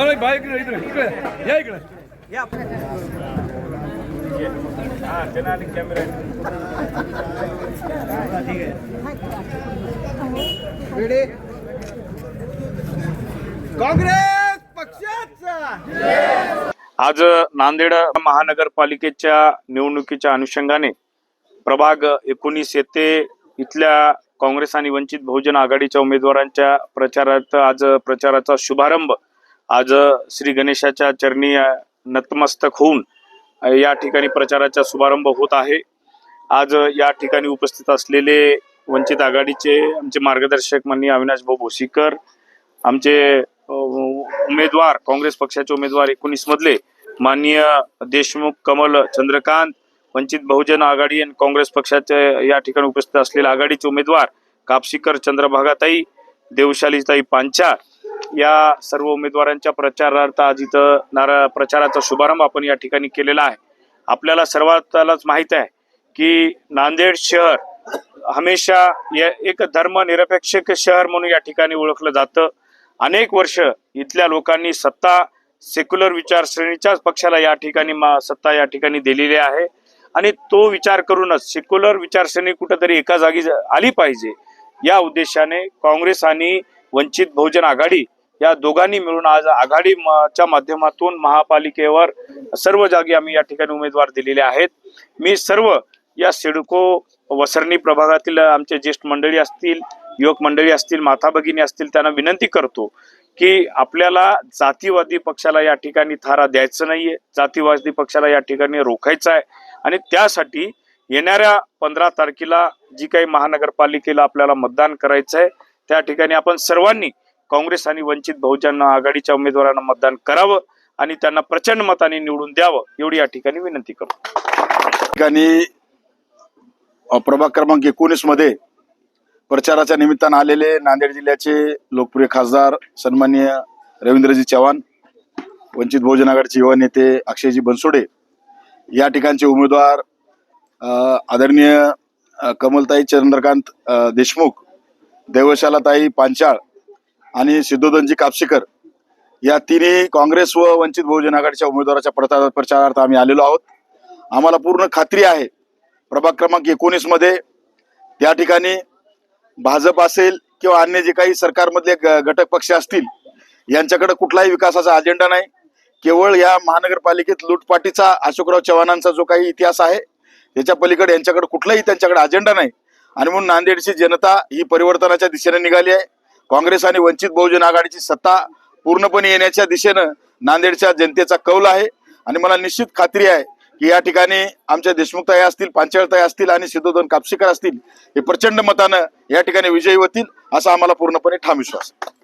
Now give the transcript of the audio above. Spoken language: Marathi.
अरे बाई इकडे इकडे इकडे. या इकडे. काँग्रेस पक्षाचा. आज नांदेड महानगरपालिकेच्या निवडणुकीच्या अनुषंगाने प्रभाग एकोणीस येथे इथल्या काँग्रेस आणि वंचित बहुजन आघाडीच्या उमेदवारांच्या प्रचारात आज प्रचाराचा शुभारंभ. आज श्री गणेशाच्या चरणी नतमस्तक होऊन या ठिकाणी प्रचाराचा शुभारंभ होत आहे. आज या ठिकाणी उपस्थित असलेले वंचित आघाडीचे आमचे मार्गदर्शक माननीय अविनाश भाऊ भोसीकर आमचे उमेदवार काँग्रेस पक्षाचे उमेदवार एकोणीस मधले माननीय देशमुख कमल चंद्रकांत वंचित बहुजन आघाडी आणि काँग्रेस पक्षाचे या ठिकाणी उपस्थित असलेले आघाडीचे उमेदवार कापशीकर चंद्रभागाताई देवशालीताई पांचाळ या सर्व उमेदवारांच्या प्रचारार्थ आज इथं नारा प्रचाराचा शुभारंभ आपण या ठिकाणी केलेला आहे. आपल्याला सर्वांनाच माहीत आहे की नांदेड शहर हमेशा या- एक धर्मनिरपेक्ष शहर म्हणून या ठिकाणी ओळखलं जातं. अनेक वर्ष इथल्या लोकांनी सत्ता सेक्युलर विचारसरणीच्याच पक्षाला या ठिकाणी मा- सत्ता या ठिकाणी दिलेली आहे. आणि तो विचार करूनच सेक्युलर विचारसरणी कुठंतरी एका जागी ज- आली पाहिजे. या उद्देशाने काँग्रेस आणि वंचित बहुजन आघाडी या दोघांनी मिळून आज आघाडीच्या माध्यमातून महापालिकेवर सर्व जागी आम्ही या ठिकाणी उमेदवार दिलेले आहेत. मी सर्व या सिडको वसरणी प्रभागातील आमचे ज्येष्ठ मंडळी असतील युवक मंडळी असतील माता भगिनी असतील त्यांना विनंती करतो की आपल्याला जातीवादी पक्षाला या ठिकाणी थारा द्यायचं नाहीये जातीवादी पक्षाला या ठिकाणी रोखायचं आहे. आणि त्यासाठी येणाऱ्या पंधरा तारखेला जी काही महानगरपालिकेला आपल्याला मतदान करायचं आहे त्या ठिकाणी आपण सर्वांनी काँग्रेस आणि वंचित बहुजन आघाडीच्या उमेदवारांना मतदान करावं आणि त्यांना प्रचंड मताने निवडून द्यावं एवढी या ठिकाणी विनंती करू ठिकाणी प्रभाग क्रमांक एकोणीसमध्ये प्रचाराच्या निमित्तानं आलेले नांदेड जिल्ह्याचे लोकप्रिय खासदार सन्माननीय रवींद्रजी चव्हाण वंचित बहुजन आघाडीचे युवा नेते अक्षयजी बनसोडे या ठिकाणचे उमेदवार आदरणीय कमलताई चंद्रकांत देशमुख देवशालाताई पांचाळ आणि सिद्धोदनजी कापशीकर या तिन्ही काँग्रेस व वंचित बहुजन आघाडीच्या उमेदवाराच्या प्रचार प्रचारार्थ आम्ही आलेलो आहोत. आम्हाला पूर्ण खात्री आहे. प्रभाग क्रमांक एकोणीसमध्ये त्या ठिकाणी भाजप असेल किंवा अन्य जे काही सरकारमधले ग- घटक पक्ष असतील यांच्याकडे कुठलाही विकासाचा अजेंडा नाही. केवळ या महानगरपालिकेत लूटपाटीचा अशोकराव चव्हाणांचा जो काही इतिहास आहे त्याच्या पलीकडे यांच्याकडे कुठलाही त्यांच्याकडे अजेंडा नाही. आणि म्हणून नांदेडची जनता ही परिवर्तनाच्या दिशेने निघाली आहे. काँग्रेस आणि वंचित बहुजन आघाडीची सत्ता पूर्णपणे येण्याच्या दिशेनं नांदेडच्या जनतेचा कौल आहे. आणि मला निश्चित खात्री आहे की या ठिकाणी आमच्या देशमुखताई असतील पांचाळताई असतील आणि सिद्धोदन कापसीकर असतील हे प्रचंड मतानं या ठिकाणी विजयी होतील असा आम्हाला पूर्णपणे ठाम विश्वास आहे.